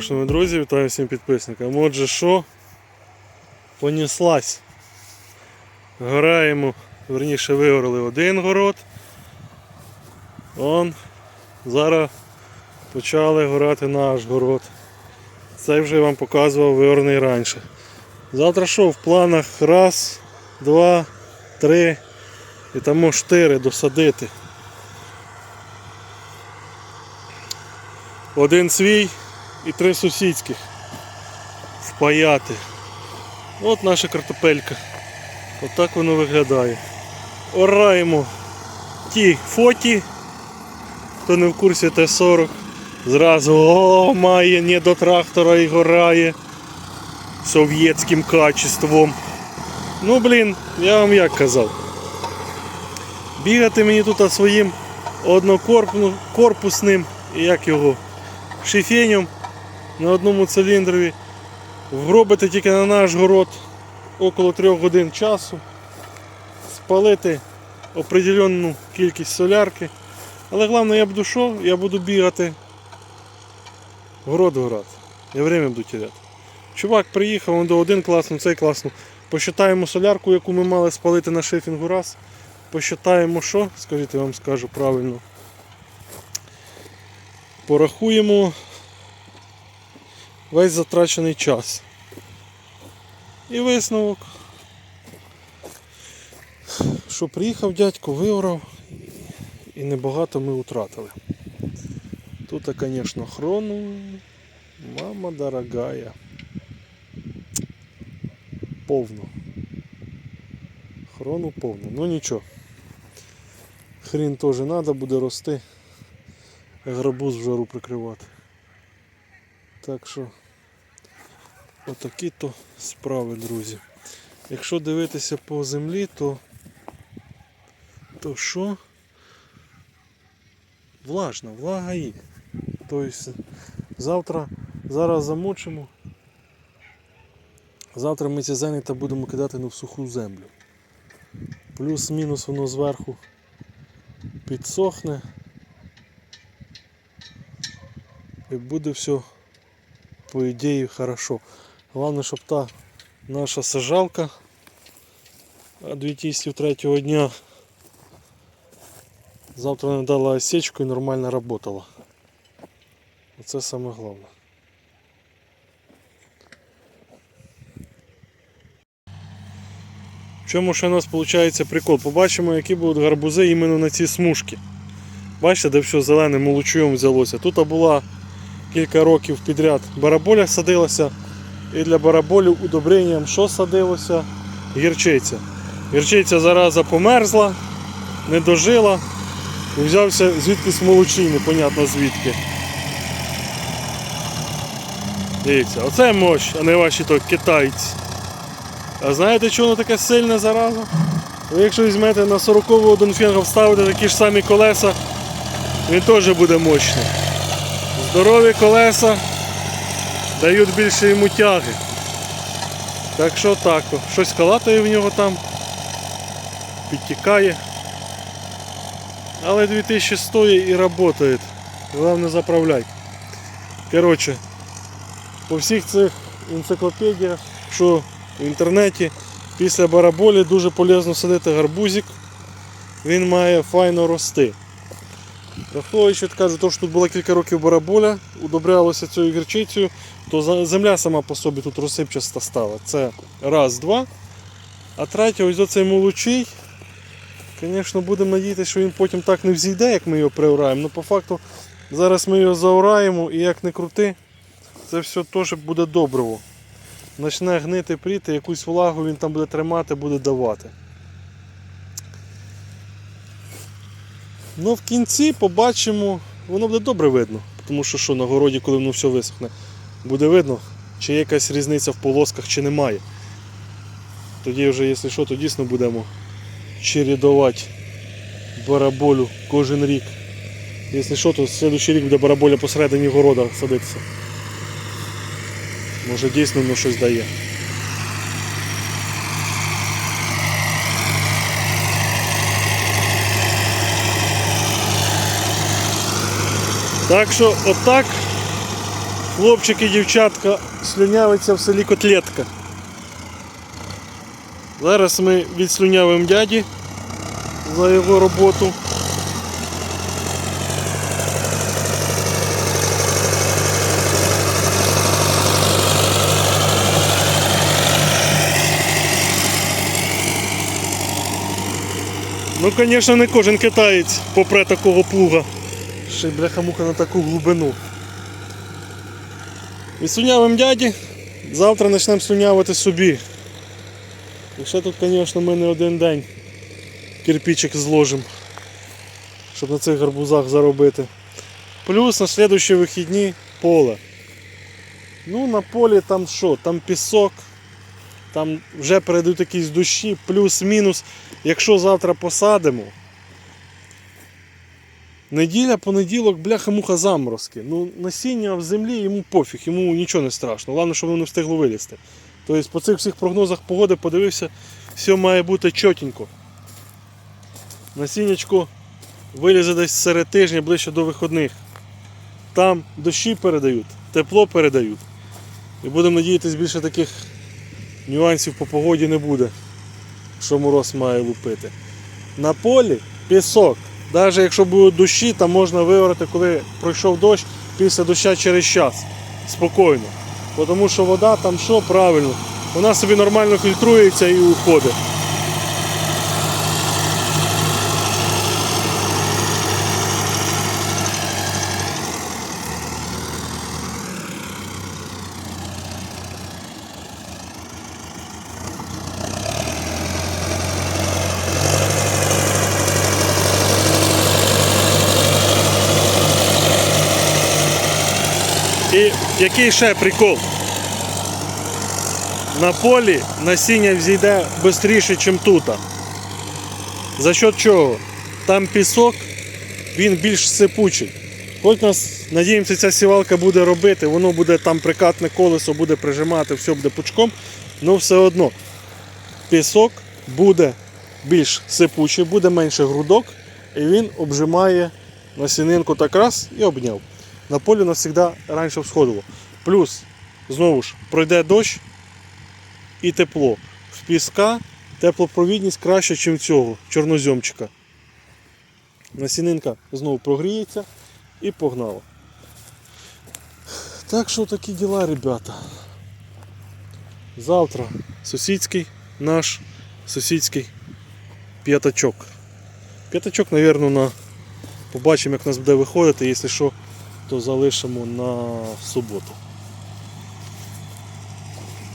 шановні друзі, вітаю всім підписникам. Отже, що понеслась. Гораємо, верніше виорали один город. Он зараз почали горати наш город. Це вже я вам показував виорений раніше. Завтра що в планах раз, два, три і тому чотири досадити. Один свій і три сусідських впаяти. От наша картопелька. Отак воно виглядає. Ораємо ті фоті, хто не в курсі Т-40. Зразу о, має не до трактора і горає совєтським качеством. Ну блін, я вам як казав. Бігати мені тут своїм однокорпусним, як його, шифенем на одному циліндрові. Вробити тільки на наш город около 3 годин часу. Спалити определенну кількість солярки. Але головне я буду що? Я буду бігати город город. Я время буду теряти. Чувак приїхав, он до один класно, цей класно. Посчитаємо солярку, яку ми мали спалити на шифінгу раз. Посчитаємо що? Скажіть, я вам скажу правильно. Порахуємо весь затрачений час. І висновок. Що приїхав дядько, виорав і небагато ми втратили. Тут, звісно, хрону. Мама дорогая. Повно. Хрону повно. Ну нічого. Хрін теж треба буде рости. Грабуз в жару прикривати. Так що отакі то справи, друзі. Якщо дивитися по землі, то то що? Влажно, влага є. Тобто завтра, зараз замочимо. Завтра ми ці зернята будемо кидати ну, в суху землю. Плюс-мінус воно зверху підсохне. І буде все по ідеї хорошо. Головне, щоб та наша сажалка адвентистів третього дня завтра не дала осечку і нормально работала. Оце саме головне. В чому ще у нас виходить прикол? Побачимо, які будуть гарбузи іменно на ці смужки. Бачите, де все зеленим молочуєм взялося. Тут була кілька років підряд бараболя садилася. І для бараболів удобренням що садилося? Гірчиця. Гірчиця зараза померзла, не дожила. І взявся звідкись молочій, непонятно звідки. Дивіться, оце мощ, а не ваші то китайці. А знаєте, чого воно таке сильне зараза? Ви якщо візьмете на 40-го Донфінга вставите такі ж самі колеса, він теж буде мощний. Здорові колеса дають більше йому тяги. Так що так, щось калатає в нього там, підтікає. Але 2000 стоїть і працює. Головне заправляй. Коротше, по всіх цих енциклопедіях, що в інтернеті, після бараболі дуже полезно садити гарбузик. Він має файно рости. Враховуючи, кажу, то, що тут було кілька років бараболя, удобрялося цією гірчицею, то земля сама по собі тут розсипчаста стала. Це раз, два. А третє, ось оцей молочий. Звісно, будемо надіятися, що він потім так не взійде, як ми його приораємо. Ну по факту зараз ми його заораємо і як не крути, це все теж буде добриво. Почне гнити пріти, якусь влагу він там буде тримати, буде давати. Ну, в кінці побачимо, воно буде добре видно, тому що що на городі, коли воно все висохне, буде видно, чи є якась різниця в полосках, чи немає. Тоді вже, якщо що, то дійсно будемо чередувати бараболю кожен рік. Якщо що, то наступний рік буде бараболя посередині города садитися. Може дійсно воно щось дає. Так що отак Хлопчик і дівчатка слюнявиться в селі Котлетка. Зараз ми відслюнявимо дяді за його роботу. Ну, звісно, не кожен китаєць попре такого плуга. Ще й бляха-муха на таку глибину. Відслюнявим дяді, завтра почнемо слюнявити собі. І ще тут, звісно, ми не один день кирпичик зложимо, щоб на цих гарбузах заробити. Плюс на слідуючі вихідні поле. Ну, на полі там що, там пісок, там вже перейдуть якісь дощі, плюс-мінус. Якщо завтра посадимо, неділя, понеділок, бляха-муха заморозки. Ну, насіння в землі йому пофіг, йому нічого не страшно. Головне, щоб воно не встигло вилізти. Тобто по цих всіх прогнозах погоди подивився, все має бути чотенько. Насіннячко вилізе десь серед тижня, ближче до виходних. Там дощі передають, тепло передають. І будемо надіятися, більше таких нюансів по погоді не буде, що мороз має лупити. На полі пісок. Навіть якщо будуть дощі, там можна виорати, коли пройшов дощ після доща через час. Спокійно. Тому що вода там що правильно, вона собі нормально фільтрується і уходить. І який ще прикол? На полі насіння взійде швидше, ніж тут. За що чого? Там пісок, він більш сипучий. Хоч нас, надіємося, ця сівалка буде робити, воно буде там прикатне колесо, буде прижимати, все буде пучком, але все одно пісок буде більш сипучий, буде менше грудок, і він обжимає насінинку так раз і обняв. На полі у завжди раніше всходило. Плюс, знову ж, пройде дощ і тепло. В піска теплопровідність краще, ніж цього чорнозьомчика. Насінинка знову прогріється і погнала. Так що такі діла, ребята. Завтра сусідський наш сусідський п'ятачок. П'ятачок, мабуть, на... побачимо, як нас буде виходити, якщо що то залишимо на суботу.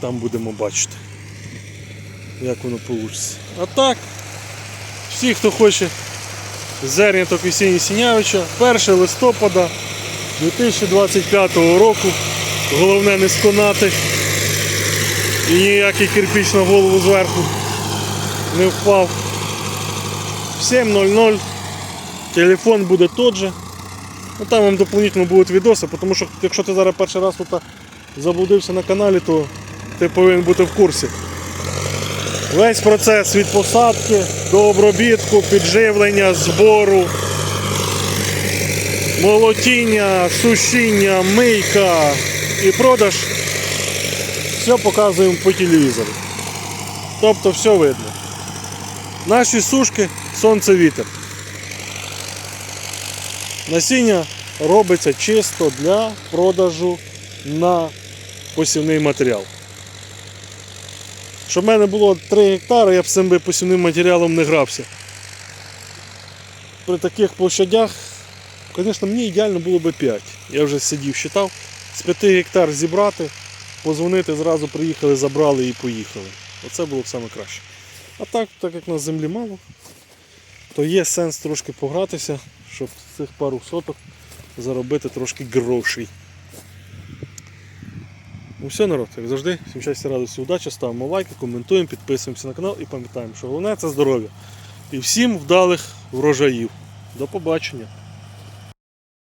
Там будемо бачити, як воно вийде. А так, всі, хто хоче зерняток Вісені Сінявича, 1 листопада 2025 року. Головне не сконати і ніякий кирпич на голову зверху не впав. В 7.00 телефон буде тот же. Ну, там вам доповнительно будуть відоси, тому що якщо ти зараз перший раз тут заблудився на каналі, то ти повинен бути в курсі. Весь процес від посадки до обробітку, підживлення, збору, молотіння, сушіння, мийка і продаж. Все показуємо по телевізору. Тобто все видно. Наші сушки сонце вітер. Насіння робиться чисто для продажу на посівний матеріал. Щоб в мене було 3 гектари, я б з цим посівним матеріалом не грався. При таких площадях, звісно, мені ідеально було б 5. Я вже сидів, считав. З 5 гектар зібрати, позвонити, зразу приїхали, забрали і поїхали. Оце було б саме краще. А так, так як на землі мало, то є сенс трошки погратися, щоб з цих пару соток заробити трошки грошей. Ну все, народ, як завжди, всім щастя, радості, удачі, ставимо лайки, коментуємо, підписуємося на канал і пам'ятаємо, що головне це здоров'я. І всім вдалих врожаїв. До побачення!